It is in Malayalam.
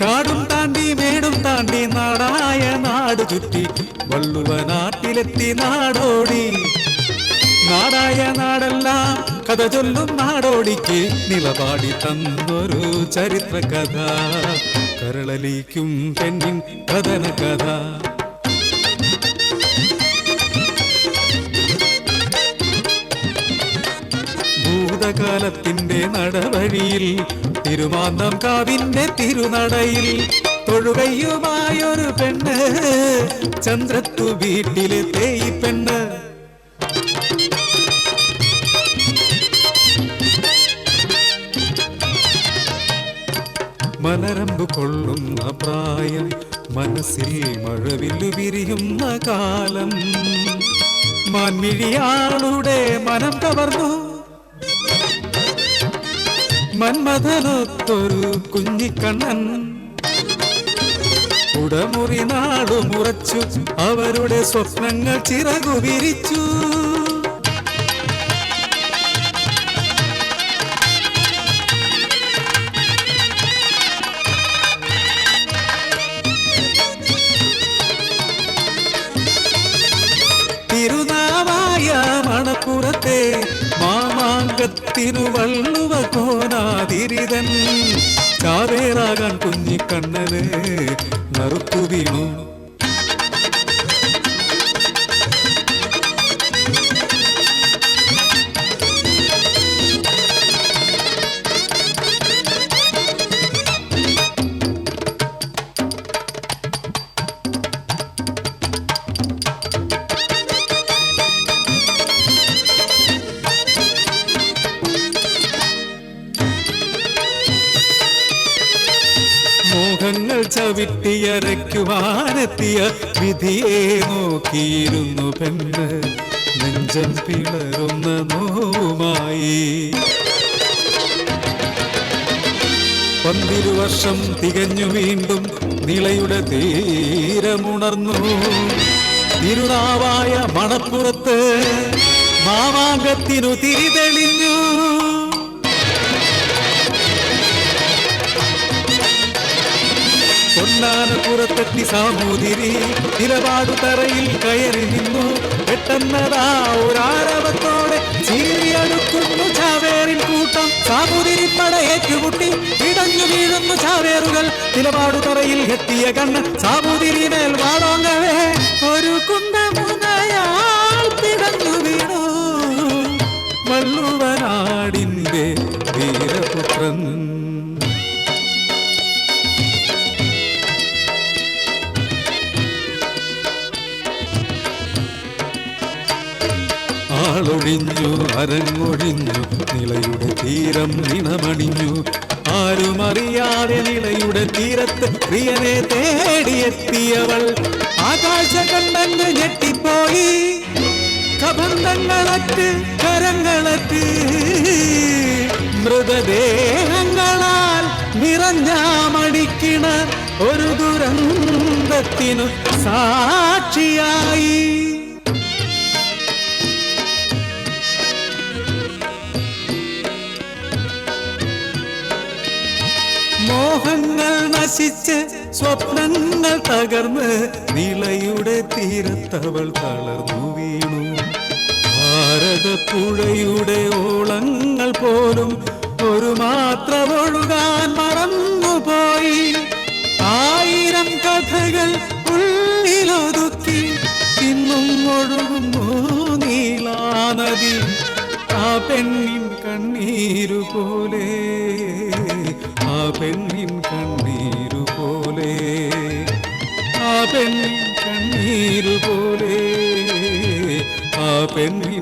കാടും താണ്ടി മേടും താണ്ടി നാടായ നാട് ചുറ്റി വള്ളുവ നാട്ടിലെത്തി നാടോടി. നാടായ നാടെല്ലാം കഥ ചൊല്ലും നാടോടിക്ക് നിലപാടി തന്നൊരു ചരിത്ര കഥ കരളലിക്കും പെണ്ണിൻ കഥന കഥ. ഭൂതകാലത്തിന്റെ നടവഴിയിൽ തിരുമാന്തം കാവിന്റെ തിരുനടയിൽ തൊഴുകയുമായൊരു പെണ്ണ്. ചന്ദ്രത്തു വീട്ടിലെ തേയി പെണ്ണ്. മലരമ്പ് കൊള്ളുന്ന പ്രായം മനസ്സിൽ മഴവില്ലു വിരിയുന്ന കാലം. മാൻമിഴിയാളുടെ മനം കവർന്നു. മന്മഥനൊത്തൊരു കുഞ്ഞിക്കണ്ണൻ. ഉടമുറി നാടുമുറച്ചു അവരുടെ സ്വപ്നങ്ങൾ ചിറകു വിരിച്ചു മാമാങ്കത്തിനു വള്ളുവ കോനാതിരിതൻ. ചാവേറാകാൻ കുഞ്ഞിക്കണ്ണന് നറുത്തു വീണു മോഹങ്ങൾ ചവിട്ടിയരയ്ക്കുവാനെത്തിയ വിധിയെ നോക്കിയിരുന്നു പെണ്ണ്. നെഞ്ചം പിളരുന്ന നോവുമായി. പന്തിരു വർഷം തികഞ്ഞു വീണ്ടും നിളയുടെ തീരമുണർന്നു. തിരുനാവായ മണപ്പുറത്ത് മാമാങ്കത്തിനു തിരിതെളിഞ്ഞു. പൊന്നാനപ്പുറത്തെത്തി സാമൂതിരി നിലപാടു തറയിൽ കയറി നിന്നു. പെട്ടെന്നതാ ഒരാരവത്തോടെ ചീറിയടുക്കുന്നു ചാവേറിൻ കൂട്ടം. സാമൂതിരി പട ഏറ്റുമുട്ടി. ഇടഞ്ഞു വീഴുന്നു ചാവേറുകൾ. നിലപാടു തറയിൽ എത്തിയ കണ്ണ് സാമൂതിരി മേൽ വാടോങ്ങവേ ആളൊഴിഞ്ഞു അരങ്ങൊഴിഞ്ഞു നിലയുടെ തീരം നിണമണിഞ്ഞു. ആരുമറിയാതെ നിലയുടെ തീരത്ത് പ്രിയനെ തേടിയെത്തിയവൾ ആകാശ കണ്ടങ്ങ് ഞെട്ടിപ്പോയി. കബന്ധങ്ങളറ്റ് കരങ്ങളറ്റ് മൃതദേഹങ്ങളാൽ നിറഞ്ഞാമടിക്കണ ഒരു ദുരന്തത്തിനു സാക്ഷിയായി മോഹങ്ങൾ നശിച്ച് സ്വപ്നങ്ങൾ തകർന്ന് നിളയുടെ തീരത്തവൾ തളർന്നു വീണു. ഭാരതപ്പുഴയുടെ ഓളങ്ങൾ പോലും ഒരു മാത്രം ഒഴുകാൻ മറന്നുപോയി. ആയിരം കഥകൾ ഉള്ളിലൊതുക്കി ഇന്നും ഒഴുകുന്നു നീലാനദി. ആ പെണ്ണിൻ കണ്ണീരു പോലെ പെണ്ണിൻ കണ്ണീരു പോലെ ആ പെണ്ണിൻ കണ്ണീരു പോലെ ആ പെണ്ണിൻ